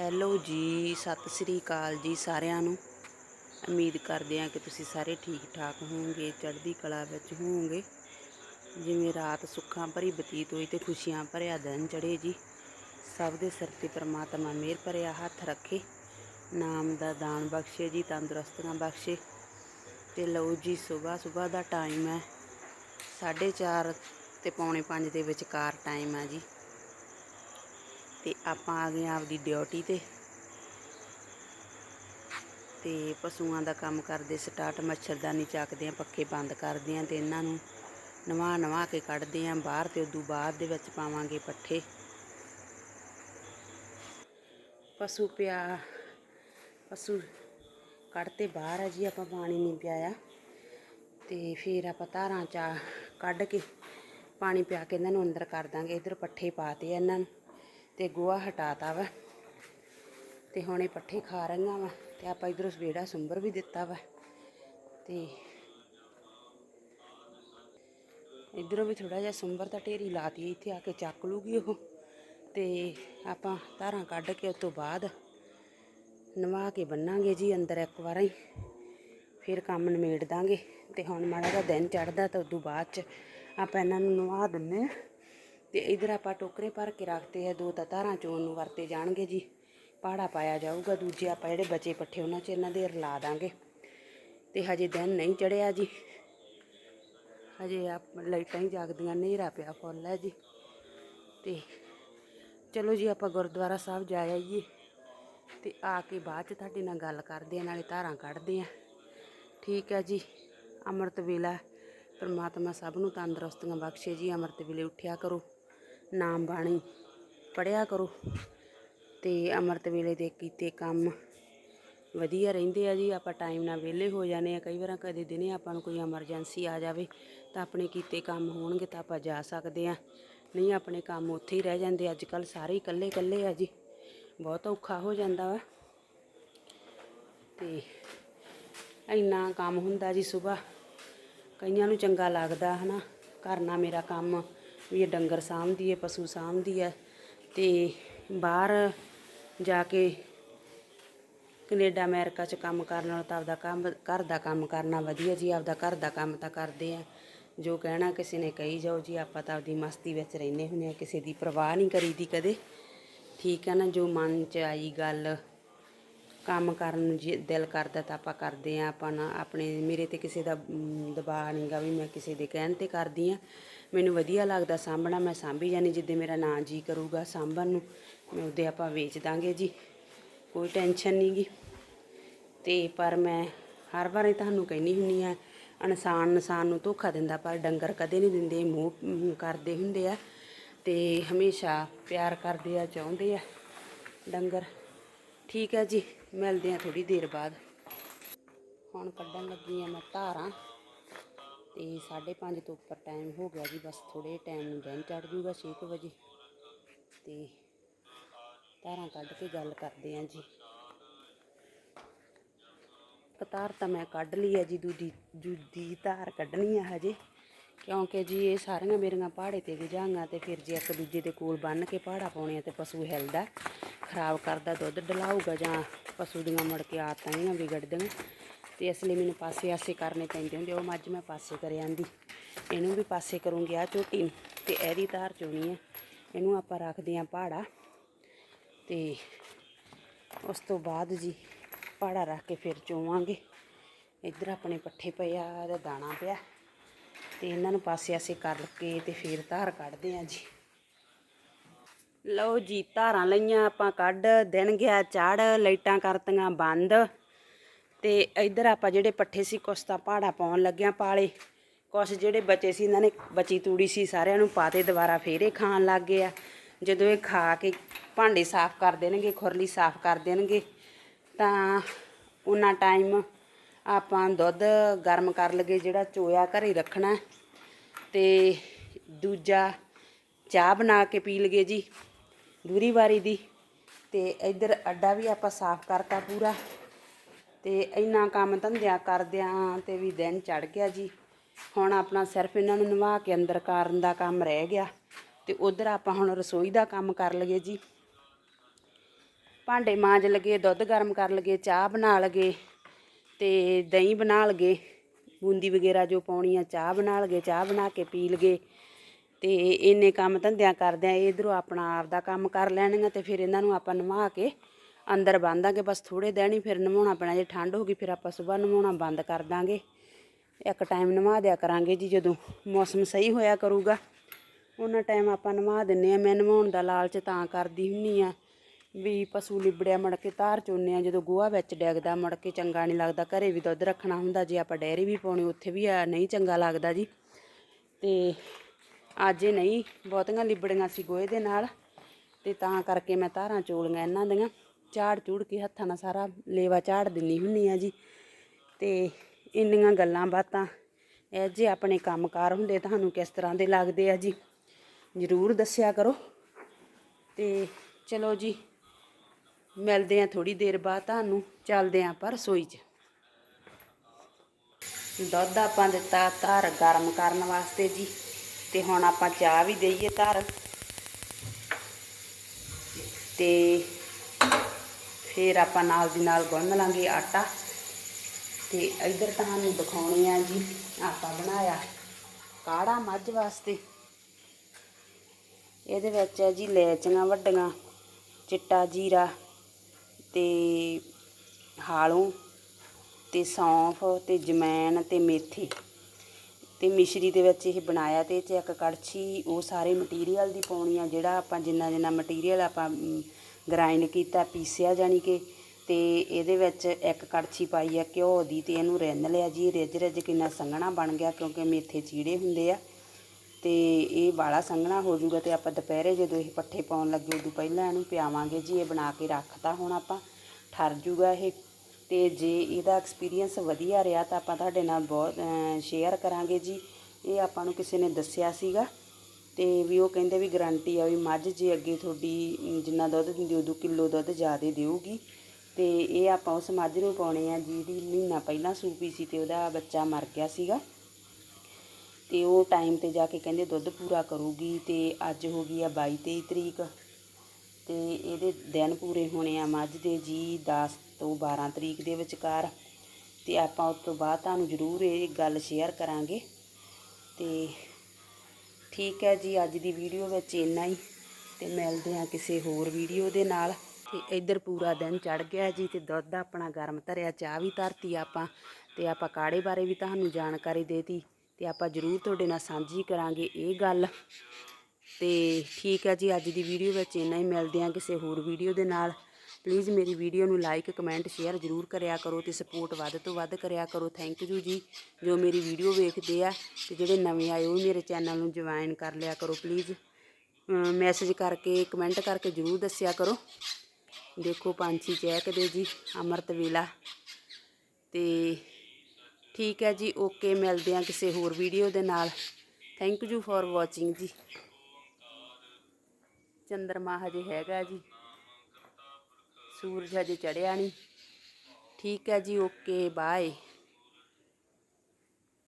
Hello ਜੀ, ਸਤਿ ਸ੍ਰੀ ਅਕਾਲ ਜੀ ਸਾਰਿਆਂ ਨੂੰ। ਉਮੀਦ ਕਰਦੇ ਹਾਂ ਕਿ ਤੁਸੀਂ ਸਾਰੇ ਠੀਕ ਠਾਕ ਹੋਵੋਗੇ, ਚੜ੍ਹਦੀ ਕਲਾ ਵਿੱਚ ਹੋਵੋਗੇ। ਜਿਵੇਂ ਰਾਤ ਸੁੱਖਾਂ ਭਰੀ ਬਤੀਤ ਹੋਈ ਤੇ ਖੁਸ਼ੀਆਂ ਭਰਿਆ ਦਿਨ ਚੜ੍ਹੇ ਜੀ। ਸਭ ਦੇ ਸਿਰ ਤੇ ਪ੍ਰਮਾਤਮਾ ਮਿਹਰ ਭਰਿਆ ਹੱਥ ਰੱਖੇ। ਨਾਮ ਦਾ ਦਾਨ ਬਖਸ਼ੇ ਜੀ ਤੰਦਰੁਸਤੀਆਂ ਬਖਸ਼ੇ। ਤੇ ਲਓ ਜੀ ਸਵੇਰ ਸਵੇਰ ਦਾ ਟਾਈਮ ਹੈ। 4:30 ਤੇ ਪੌਣੇ 5 ਦੇ ਵਿਚਕਾਰ ਟਾਈਮ ਹੈ ਜੀ। ਤੇ ਆਪਾਂ ਆ ਗਏ ਆਂ ਆਪਦੀ ਡਿਊਟੀ ਤੇ। ਤੇ ਪਸ਼ੂਆਂ ਦਾ ਕੰਮ ਕਰਦੇ, ਸਟਾਰਟ ਮੱਛਰਦਾਨੀ ਚੱਕਦੇ ਆਂ ਪੱਖੇ ਬੰਦ ਕਰਦੇ ਆਂ ਤੇ ਇਹਨਾਂ ਨੂੰ ਨਵਾ ਨਵਾ ਕੇ ਕੱਢਦੇ ਆਂ ਬਾਹਰ ਤੇ ਉਦੋਂ ਬਾਅਦ ਦੇ ਵਿੱਚ ਪਾਵਾਂਗੇ ਪੱਠੇ। ਪਸ਼ੂ ਪਿਆ, ਪਸ਼ੂ ਕੱਢਤੇ ਬਾਹਰ ਆ ਜੀ, ਆਪਾਂ ਪਾਣੀ ਨਹੀਂ ਪਿਆਇਆ। ਤੇ ਫਿਰ ਆਪਾਂ ਧਾਰਾਂ ਚਾ ਕੱਢ ਕੇ ਪਾਣੀ ਪਿਆ ਕੇ ਇਹਨਾਂ ਨੂੰ ਅੰਦਰ ਕਰ ਦਾਂਗੇ, ਇਧਰ ਪੱਠੇ ਪਾਤੇ ਆ ਇਹਨਾਂ ਨੂੰ। ਤੇ ਗੋਹਾ ਹਟਾਤਾ ਵਾ। ਤੇ ਹੁਣ ਇਹ ਪੱਠੇ ਖਾ ਰਹੀਆਂ ਵਾ ਤੇ ਆਪਾਂ ਇਧਰੋਂ ਸਵੇੜਾ ਸੁੰਬਰ ਵੀ ਦਿੱਤਾ ਵਾ। ਤੇ ਇਧਰੋਂ ਵੀ ਥੋੜਾ ਜਿਹਾ ਸੁੰਬਰ ਦਾ ਢੇਰੀ ਲਾਤੀ ਇੱਥੇ ਆ ਕੇ ਚੱਕ ਲੂਗੀ ਉਹ। ਤੇ ਆਪਾਂ ਧਾਰਾਂ ਕੱਢ ਕੇ ਉਸ ਤੋਂ ਬਾਅਦ ਨਵਾ ਕੇ ਬੰਨਾਂਗੇ ਜੀ ਅੰਦਰ ਇੱਕ ਵਾਰ। ਹੀ ਫਿਰ ਕੰਮ ਨਿਮੇੜ ਦਾਂਗੇ। ਤੇ ਹੁਣ ਮਾੜਾ ਜਿਹਾ ਦਿਨ ਚੜਦਾ ਤਾਂ ਉਦੋਂ ਬਾਅਦ ਚ ਆਪਾਂ ਇਹਨਾਂ ਨੂੰ ਨਵਾ ਦਿੰਨੇ ਆ ਤੇ ਇਧਰ ਆਪਾਂ ਟੋਕਰੇ ਭਰ ਕੇ ਰੱਖਤੇ ਹੈ ਦੋ ਤਾਂ ਧਾਰਾਂ ਚੋਣ ਨੂੰ ਵਰਤੇ ਜਾਣਗੇ ਜੀ। ਪਾੜਾ ਪਾਇਆ ਜਾਊਗਾ, ਦੂਜੇ ਆਪਾਂ ਜਿਹੜੇ ਬਚੇ ਪੱਠੇ ਉਹਨਾਂ 'ਚ ਇਹਨਾਂ ਦੇ ਰਲਾ ਦਾਂਗੇ। ਤੇ ਹਜੇ ਦਿਨ ਨਹੀਂ ਚੜਿਆ ਜੀ। ਹਜੇ ਆਪ ਲਾਈਟਾਂ ਹੀ ਜਾਗਦੀਆਂ, ਹਨੇਰਾ ਪਿਆ ਫੁੱਲ ਹੈ ਜੀ। ਤੇ ਚਲੋ ਜੀ ਆਪਾਂ ਗੁਰਦੁਆਰਾ ਸਾਹਿਬ ਜਾ ਆਈਏ। ਤੇ ਆ ਕੇ ਬਾਅਦ ਚ ਤੁਹਾਡੇ ਨਾਲ ਗੱਲ ਕਰਦੇ ਆ, ਨਾਲੇ ਧਾਰਾਂ ਕੱਢਦੇ ਆ। ਠੀਕ ਹੈ ਜੀ। ਅੰਮ੍ਰਿਤ ਵੇਲਾ, ਪਰਮਾਤਮਾ ਸਭ ਨੂੰ ਤੰਦਰੁਸਤੀਆਂ ਬਖਸ਼ੇ ਜੀ, ਅੰਮ੍ਰਿਤ ਵੇਲੇ ਉੱਠਿਆ ਕਰੋ। ਨਾਮ ਬਾਣੀ ਪੜਿਆ ਕਰੋ ਤੇ ਅੰਮ੍ਰਿਤ ਵੇਲੇ ਦੇ ਕੀਤੇ ਕੰਮ ਵਧੀਆ ਰਹਿੰਦੇ ਆ ਜੀ। ਆਪਾਂ ਟਾਈਮ ਨਾਲ ਵਿਹਲੇ ਹੋ ਜਾਂਦੇ ਆ। ਕਈ ਵਾਰਾਂ ਕਦੇ ਦਿਨੇ ਆਪਾਂ ਨੂੰ ਕੋਈ ਐਮਰਜੈਂਸੀ ਆ ਜਾਵੇ ਤਾਂ ਆਪਣੇ ਕੀਤੇ ਕੰਮ ਹੋਣਗੇ ਤਾਂ ਆਪਾਂ ਜਾ ਸਕਦੇ ਆ। ਨਹੀਂ, ਆਪਣੇ ਕੰਮ ਉੱਥੇ ਹੀ ਰਹਿ ਜਾਂਦੇ ਅੱਜ ਕੱਲ ਸਾਰੇ ਇਕੱਲੇ ਇਕੱਲੇ ਆ ਜੀ। ਬਹੁਤ ਔਖਾ ਹੋ ਜਾਂਦਾ ਵਾ। ਤੇ ਇੰਨਾ ਕੰਮ ਹੁੰਦਾ ਜੀ ਸਵੇਰ ਕਈਆਂ ਨੂੰ ਚੰਗਾ ਲੱਗਦਾ ਹਨਾ। ਕਰਨਾ ਮੇਰਾ ਕੰਮ ਵੀ ਇਹ ਡੰਗਰ ਸਾਂਭਦੀ ਹੈ ਪਸ਼ੂ ਸਾਂਭਦੀ ਹੈ ਤੇ ਬਾਹਰ ਜਾ ਕੇ ਕੈਨੇਡਾ ਅਮਰੀਕਾ 'ਚ ਕੰਮ ਕਰਨ ਨਾਲ ਤਾਂ ਆਪਦਾ ਕੰਮ ਘਰ ਦਾ ਕੰਮ ਕਰਨਾ ਵਧੀਆ ਜੀ ਆਪਦਾ ਘਰ ਦਾ ਕੰਮ ਤਾਂ ਕਰਦੇ ਆ। ਜੋ ਕਹਿਣਾ ਕਿਸੇ ਨੇ ਕਹੀ ਜਾਓ ਜੀ ਆਪਾਂ ਤਾਂ ਆਪਦੀ ਮਸਤੀ ਵਿੱਚ ਰਹਿੰਦੇ ਹੁੰਦੇ ਆ ਕਿਸੇ ਦੀ ਪਰਵਾਹ ਨਹੀਂ ਕਰੀਦੀ ਕਦੇ। ਠੀਕ ਹੈ ਨਾ ਜੋ ਮਨ 'ਚ ਆਈ ਗੱਲ ਕੰਮ ਕਰਨ ਨੂੰ ਜੇ ਦਿਲ ਕਰਦਾ ਤਾਂ ਆਪਾਂ ਕਰਦੇ ਆ ਆਪਾਂ ਨਾ ਆਪਣੇ ਮੇਰੇ ਤੇ ਕਿਸੇ ਦਾ ਮ, ਦਬਾਅ ਨਹੀਂਗਾ ਵੀ ਮੈਂ ਕਿਸੇ ਦੇ ਕਹਿਣ ਤੇ ਕਰਦੀ ਆ। ਮੈਨੂੰ ਵਧੀਆ ਲੱਗਦਾ ਸਾਂਭਣਾ, ਮੈਂ ਸਾਂਭੀ ਜਾਨੀ ਜਿੱਦੇ ਮੇਰਾ ਨਾਂ ਜੀ ਕਰੂਗਾ ਸਾਂਭਣ ਨੂੰ, ਮੈਂ ਉਹਦੇ ਆਪਾਂ ਵੇਚ ਦਾਂਗੇ ਜੀ, ਕੋਈ ਟੈਨਸ਼ਨ ਨਹੀਂਗੀ ਤੇ ਪਰ ਮੈਂ ਹਰ ਵਾਰੀ ਤੁਹਾਨੂੰ ਕਹਿੰਦੀ ਹੁੰਨੀ ਆ, ਇਨਸਾਨ ਇਨਸਾਨ ਨੂੰ ਧੋਖਾ ਦਿੰਦਾ, ਪਰ ਡੰਗਰ ਕਦੇ ਨਹੀਂ ਦਿੰਦੇ, ਮੋਹ ਕਰਦੇ ਹੁੰਦੇ ਆ, ਤੇ ਹਮੇਸ਼ਾ ਪਿਆਰ ਕਰਦੇ ਆ, ਚਾਹੁੰਦੇ ਆ ਡੰਗਰ। ਠੀਕ ਹੈ ਜੀ, ਮਿਲਦੇ ਆ ਥੋੜੀ ਦੇਰ ਬਾਅਦ। ਹੁਣ ਕੱਢਣ ਲੱਗੀ ਆ ਮੈਂ ਧਾਰਾਂ। ਤੇ 5:30 ਤੋਂ ਉੱਪਰ ਟਾਈਮ ਹੋ ਗਿਆ ਜੀ, ਬਸ ਥੋੜੇ ਟਾਈਮ ਨੂੰ ਦਿਨ ਚੜ ਜੂਗਾ 6 ਵਜੇ। ਤੇ ਧਾਰਾਂ ਕੱਢ ਕੇ ਗੱਲ ਕਰਦੇ ਆ ਜੀ। ਕਤਾਰ ਤਾਂ ਮੈਂ ਕੱਢ ਲਈ ਹੈ ਜੀ, ਦੂਜੀ ਦੂਜੀ ਧਾਰ ਕੱਢਣੀ ਆ ਹਜੇ। ਕਿਉਂਕਿ ਜੀ ਇਹ ਸਾਰੀਆਂ ਮੇਰੀਆਂ ਪਹਾੜੇ ਤੇ ਗਜਾਂਗਾ ਤੇ ਫਿਰ ਜੇ ਇੱਕ ਦੂਜੇ ਦੇ ਕੋਲ ਬੰਨ ਕੇ ਪਹਾੜਾ ਪਾਉਣੇ ਆ ਤੇ ਪਸ਼ੂ ਹਿਲਦਾ, ਖਰਾਬ ਕਰਦਾ ਦੁੱਧ, ਡਲਾਊਗਾ ਜਾਂ ਪਸ਼ੂ ਦੀਆਂ ਮੁੜ ਕੇ ਆਦਤਾਂ ਹੀ ਨਾ ਵਿਗੜਦੀਆਂ ਤੇ ਇਸ ਲਈ ਮੈਨੂੰ ਪਾਸੇ ਆਸੇ ਕਰਨੇ ਪੈਂਦੇ ਹੁੰਦੇ ਉਹ ਮੱਝ ਮੈਂ ਪਾਸੇ ਕਰ ਆਂਦੀ। ਇਹਨੂੰ ਵੀ ਪਾਸੇ ਕਰੂੰਗੀ ਆ ਝੋਟੀ ਨੂੰ, ਤੇ ਇਹਦੀ ਧਾਰ ਚੋਣੀ ਹੈ ਇਹਨੂੰ ਆਪਾਂ ਰੱਖਦੇ ਆਂ ਪਹਾੜਾ ਤੇ ਉਸ ਤੋਂ ਬਾਅਦ ਜੀ ਪਹਾੜਾ ਰੱਖ ਕੇ ਫਿਰ ਚੋਵਾਂਗੇ। ਇੱਧਰ ਆਪਣੇ ਪੱਠੇ ਪਏ ਆ, ਇਹਦਾ ਦਾਣਾ ਪਿਆ, ਤੇ ਇਹਨਾਂ ਨੂੰ ਪਾਸੇ ਆਸੇ ਕਰ ਕੇ ਤੇ ਫਿਰ ਧਾਰ ਕੱਢਦੇ ਆ ਜੀ। ਲਓ ਜੀ, ਧਾਰਾਂ ਲਈਆਂ ਆਪਾਂ ਕੱਢ, ਦਿਨ ਗਿਆ ਚੜ ਲਾਈਟਾਂ ਕਰਤੀਆਂ ਬੰਦ। ਤੇ ਇੱਧਰ ਆਪਾਂ ਜਿਹੜੇ ਪੱਠੇ ਸੀ, ਕੁਛ ਤਾਂ ਪਹਾੜਾ ਪਾਉਣ ਲੱਗਿਆ ਪਾਲੇ। ਕੁਛ ਜਿਹੜੇ ਬਚੇ ਸੀ, ਇਹਨਾਂ ਨੇ ਬਚੀ ਤੂੜੀ ਸੀ, ਸਾਰਿਆਂ ਨੂੰ ਪਾਤੇ ਦੁਬਾਰਾ ਫੇਰੇ ਖਾਣ ਲੱਗ ਗਏ ਆ। ਜਦੋਂ ਇਹ ਖਾ ਕੇ ਭਾਂਡੇ ਸਾਫ਼ ਕਰ ਦੇਣਗੇ, ਖੁਰਲੀ ਸਾਫ਼ ਕਰ ਦੇਣਗੇ, ਤਾਂ ਉਹਨਾਂ ਟਾਈਮ ਆਪਾਂ ਦੁੱਧ ਗਰਮ ਕਰ ਲਗੇ, ਜਿਹੜਾ ਚੋਇਆ ਘਰੇ ਰੱਖਣਾ। ਤੇ ਦੂਜਾ ਚਾਹ ਬਣਾ ਕੇ ਪੀ ਲਗੇ ਜੀ, ਦੂਰੀ ਵਾਰੀ ਦੀ। ਤੇ ਇੱਧਰ ਅੱਡਾ ਵੀ ਆਪਾਂ ਸਾਫ਼ ਕਰਤਾ ਪੂਰਾ। ਤੇ ਇੰਨਾ ਕੰਮ ਧੰਦਿਆਂ ਕਰਦਿਆਂ ਤੇ ਵੀ ਦਿਨ ਚੜ ਗਿਆ ਜੀ। ਹੁਣ ਆਪਣਾ ਸਿਰਫ ਇਹਨਾਂ ਨੂੰ ਨਵਾ ਕੇ ਅੰਦਰ ਕਾਰਨ ਦਾ ਕੰਮ ਰਹਿ ਗਿਆ ਤੇ ਉਧਰ ਆਪਾਂ ਹੁਣ ਰਸੋਈ ਦਾ ਕੰਮ ਕਰ ਲਈਏ ਜੀ। ਭਾਂਡੇ ਮਾਂਜ ਲਗੇ, ਦੁੱਧ ਗਰਮ ਕਰ ਲਗੇ, ਚਾਹ ਬਣਾ ਲਗੇ ਤੇ ਦਹੀਂ ਬਣਾ ਲਗੇ, ਬੂੰਦੀ ਵਗੈਰਾ ਜੋ ਪਾਉਣੀ ਆ ਚਾਹ ਬਣਾ ਲਗੇ, ਚਾਹ ਬਣਾ ਕੇ ਪੀ ਲਗੇ ਤੇ ਇੰਨੇ ਕੰਮ ਧੰਦਿਆਂ ਕਰਦਿਆਂ ਇਧਰੋਂ ਆਪਣਾ ਆਪ ਦਾ ਕੰਮ ਕਰ ਲੈਣਗੇ ਤੇ ਫਿਰ ਇਹਨਾਂ ਨੂੰ ਆਪਾਂ ਨਵਾ ਕੇ ਅੰਦਰ ਬੰਨ ਦਾਂਗੇ ਬਸ ਥੋੜੇ ਦਿਨ ਹੀ ਫਿਰ ਨਵਾਉਣਾ ਪੈਣਾ, ਜੇ ਠੰਡ ਹੋ ਗਈ ਫਿਰ ਆਪਾਂ ਸਵੇਰ ਨਵਾਉਣਾ ਬੰਦ ਕਰ ਦਾਂਗੇ। ਇੱਕ ਟਾਈਮ ਨਵਾ ਦਿਆ ਕਰਾਂਗੇ ਜੀ, ਜਦੋਂ ਮੌਸਮ ਸਹੀ ਹੋਇਆ ਕਰੂਗਾ। ਉਹਨਾਂ ਟਾਈਮ ਆਪਾਂ ਨਵਾ ਦਿੰਨੇ ਆ। ਮੈਂ ਨਵਾਉਣ ਦਾ ਲਾਲਚ ਤਾਂ ਕਰਦੀ ਹੁੰਨੀ ਆ ਵੀ ਪਸ਼ੂ ਲਿਬੜਿਆ ਮੜ ਕੇ ਧਾਰ ਚੋਨੇ ਆ। ਜਦੋਂ ਗੋਹਾ ਵਿੱਚ ਡੈਗਦਾ, ਮੜ ਕੇ ਚੰਗਾ ਨਹੀਂ ਲੱਗਦਾ। ਘਰੇ ਵੀ ਦੁੱਧ ਰੱਖਣਾ ਹੁੰਦਾ, ਜੇ ਆਪਾਂ ਡੈਰੀ ਵੀ ਪਾਉਣੀ, ਉੱਥੇ ਵੀ ਨਹੀਂ ਚੰਗਾ ਲੱਗਦਾ ਜੀ। ਤੇ ਅੱਜ ਇਹ ਨਹੀਂ, ਬਹੁਤੀਆਂ ਲਿਬੜੀਆਂ ਸੀ ਗੋਹੇ ਦੇ ਨਾਲ। ਤੇ ਤਾਂ ਕਰਕੇ ਮੈਂ ਧਾਰਾਂ ਚੋਲੀਆਂ ਇਹਨਾਂ ਦੀਆਂ। ਝਾੜ ਝੂੜ ਕੇ ਹੱਥਾਂ ਨਾਲ ਸਾਰਾ ਲੇਵਾ ਝਾੜ ਦਿੰਨੀ ਹੁੰਨੀ ਆ ਜੀ। ਤੇ ਇੰਨੀਆਂ ਗੱਲਾਂ ਬਾਤਾਂ, ਇਹ ਜੇ ਆਪਣੇ ਕੰਮਕਾਰ ਹੁੰਦੇ ਤੁਹਾਨੂੰ ਕਿਸ ਤਰ੍ਹਾਂ ਦੇ ਲੱਗਦੇ ਆ ਜੀ? ਜ਼ਰੂਰ ਦੱਸਿਆ ਕਰੋ। ਤੇ ਚਲੋ ਜੀ, ਮਿਲਦੇ ਆ ਥੋੜੀ ਦੇਰ ਬਾਅਦ ਤੁਹਾਨੂੰ, ਚੱਲਦੇ ਆ ਆਪਾਂ ਰਸੋਈ 'ਚ। ਦੁੱਧ ਆਪਾਂ ਦਿੱਤਾ ਧਾਰ ਗਰਮ ਕਰਨ ਵਾਸਤੇ ਜੀ, ਤੇ ਹੁਣ ਆਪਾਂ ਚਾਹ ਵੀ ਦਈਏ ਧਾਰ। ਤੇ ਫਿਰ ਆਪਾਂ ਨਾਲ ਦੀ ਨਾਲ ਗੁੰਨ ਲਾਂਗੇ ਆਟਾ। ਤੇ ਇੱਧਰ ਤੁਹਾਨੂੰ ਦਿਖਾਉਣੀ ਆ ਜੀ, ਆਪਾਂ ਬਣਾਇਆ ਕਾੜਾ ਮੱਝ ਵਾਸਤੇ। ਇਹਦੇ ਵਿੱਚ ਹੈ ਜੀ ਲੈਚੀਆਂ ਵੱਡੀਆਂ, ਚਿੱਟਾ ਜੀਰਾ ਤੇ ਹਾਲੋਂ ਤੇ ਸੌਂਫ ਤੇ ਜਮੈਨ ਤੇ ਮੇਥੀ। ਤੇ ਮਿਸ਼ਰੀ ਦੇ ਵਿੱਚ ਇਹ ਬਣਾਇਆ ਤੇ ਇਹ 'ਚ ਇੱਕ ਕੜਛੀ, ਉਹ ਸਾਰੇ ਮਟੀਰੀਅਲ ਦੀ ਪਾਉਣੀ ਆ, ਜਿਹੜਾ ਆਪਾਂ ਜਿੰਨਾ ਜਿੰਨਾ ਮਟੀਰੀਅਲ ਆਪਾਂ ਗ੍ਰਾਈਂਡ ਕੀਤਾ, ਪੀਸਿਆ ਜਾਨੀ ਕਿ, ਤੇ ਇਹਦੇ ਵਿੱਚ ਇੱਕ ਕੜਛੀ ਪਾਈ ਆ, ਘਿਓ, ਦੀ ਤੇ ਇਹਨੂੰ ਰਿੰਨ ਲਿਆ ਜੀ। ਰਿੱਝ ਰਿੱਝ ਕਿੰਨਾ ਸੰਘਣਾ ਬਣ ਗਿਆ ਕਿਉਂਕਿ ਮੇਥੇ ਚੀੜੇ ਹੁੰਦੇ ਆ। ਤੇ ਇਹ ਬਾਲਾ ਸੰਘਣਾ ਹੋ ਜਾਊਗਾ ਤੇ ਆਪਾਂ ਦੁਪਹਿਰੇ ਜਦੋਂ ਇਹ ਪੱਠੇ ਪਾਉਣ ਲੱਗੇ, ਉਦੋਂ ਪਹਿਲਾਂ ਇਹਨੂੰ ਪਿਆਵਾਂਗੇ ਜੀ। ਇਹ ਬਣਾ ਕੇ ਰੱਖਤਾ ਹੁਣ ਆਪਾਂ, ਠਰ ਜੂਗਾ ਇਹ। ਤੇ ਜੇ ਇਹਦਾ ਐਕਸਪੀਰੀਅੰਸ ਵਧੀਆ ਰਿਹਾ ਤਾਂ ਆਪਾਂ ਤੁਹਾਡੇ ਨਾਲ ਬਹੁਤ ਸ਼ੇਅਰ ਕਰਾਂਗੇ ਜੀ। ਇਹ ਆਪਾਂ ਨੂੰ ਕਿਸੇ ਨੇ ਦੱਸਿਆ ਸੀਗਾ। ਤੇ ਵੀ ਉਹ ਕਹਿੰਦੇ ਵੀ ਗਰੰਟੀ ਆ ਵੀ ਮੱਝ ਜੇ ਅੱਗੇ ਤੁਹਾਡੀ ਜਿੰਨਾ ਦੁੱਧ ਦਿੰਦੀ ਉਦੋਂ ਕਿਲੋ ਦੁੱਧ ਜ਼ਿਆਦਾ ਦੇਊਗੀ। ਤੇ ਇਹ ਆਪਾਂ ਉਸ ਮੱਝ ਨੂੰ ਪਾਉਣੇ ਆ ਜਿਹਦੀ ਮਹੀਨਾ ਪਹਿਲਾਂ ਸੂਪੀ ਸੀ ਤੇ ਉਹਦਾ ਬੱਚਾ ਮਰ ਗਿਆ ਸੀਗਾ। ਤੇ ਉਹ ਟਾਈਮ ਤੇ ਜਾ ਕੇ ਕਹਿੰਦੇ ਦੁੱਧ ਪੂਰਾ ਕਰੂਗੀ ਤੇ ਅੱਜ ਹੋ ਗਈ ਆ 22 23 ਤਰੀਕ। ਤੇ ਇਹਦੇ ਦਿਨ ਪੂਰੇ ਹੋਣੇ ਆ ਮੱਝ ਦੇ ਜੀ 10 ਤੋਂ 12 ਤਰੀਕ ਦੇ ਵਿਚਕਾਰ। ਤੇ ਆਪਾਂ ਉਸ ਤੋਂ ਬਾਅਦ ਤੁਹਾਨੂੰ ਜ਼ਰੂਰ ਇਹ ਗੱਲ ਸ਼ੇਅਰ ਕਰਾਂਗੇ। ਤੇ ਠੀਕ ਹੈ ਜੀ, ਅੱਜ ਦੀ ਵੀਡੀਓ ਵਿੱਚ ਇੰਨਾ ਹੀ। ਤੇ ਮਿਲਦੇ ਹਾਂ ਕਿਸੇ ਹੋਰ ਵੀਡੀਓ ਦੇ ਨਾਲ। ਤੇ ਇੱਧਰ ਪੂਰਾ ਦਿਨ ਚੜ ਗਿਆ ਜੀ ਤੇ ਦੁੱਧ ਆਪਣਾ ਗਰਮ ਧਰਿਆ, ਚਾਹ ਵੀ ਧਰਤੀ ਆਪਾਂ। ਤੇ ਆਪਾਂ ਕਾੜੇ ਬਾਰੇ ਵੀ ਤੁਹਾਨੂੰ ਜਾਣਕਾਰੀ ਦੇਤੀ। ਤੇ ਆਪਾਂ ਜ਼ਰੂਰ ਤੁਹਾਡੇ ਨਾਲ ਸਾਂਝੀ ਕਰਾਂਗੇ ਇਹ ਗੱਲ। ਤੇ ਠੀਕ ਹੈ ਜੀ, ਅੱਜ ਦੀ ਵੀਡੀਓ ਵਿੱਚ ਇੰਨਾ ਹੀ। ਮਿਲਦੇ ਹਾਂ ਕਿਸੇ ਹੋਰ ਵੀਡੀਓ ਦੇ ਨਾਲ। ਪਲੀਜ਼ ਮੇਰੀ ਵੀਡੀਓ ਨੂੰ ਲਾਈਕ ਕਮੈਂਟ ਸ਼ੇਅਰ ਜ਼ਰੂਰ ਕਰਿਆ ਕਰੋ ਤੇ ਸਪੋਰਟ ਵੱਧ ਤੋਂ ਵੱਧ ਕਰਿਆ ਕਰੋ। ਥੈਂਕ ਯੂ ਜੀ, ਜੋ ਮੇਰੀ ਵੀਡੀਓ ਵੇਖਦੇ ਆ ਤੇ ਜਿਹੜੇ ਨਵੇਂ ਆਏ ਉਹ ਵੀ ਮੇਰੇ ਚੈਨਲ ਨੂੰ ਜੁਆਇਨ ਕਰ ਲਿਆ ਕਰੋ ਪਲੀਜ਼ ਮੈਸੇਜ ਕਰਕੇ ਕਮੈਂਟ ਕਰਕੇ ਜ਼ਰੂਰ ਦੱਸਿਆ ਕਰੋ। ਦੇਖੋ ਪੰਛੀ ਚਹਿਕਦੇ ਜੀ, ਅੰਮ੍ਰਿਤ ਵੇਲਾ। ਤੇ ਠੀਕ ਹੈ ਜੀ ਓਕੇ ਮਿਲਦੇ ਆ ਕਿਸੇ ਹੋਰ ਵੀਡੀਓ ਦੇ ਨਾਲ। ਥੈਂਕ ਯੂ ਫॉर ਵਾਚਿੰਗ ਜੀ। ਚੰਦਰਮਾ ਹਜੇ ਹੈਗਾ ਜੀ। ਸੂਰਜ ਹਜੇ ਚੜਿਆ ਨਹੀਂ। ਠੀਕ ਹੈ ਜੀ ਓਕੇ ਬਾਏ।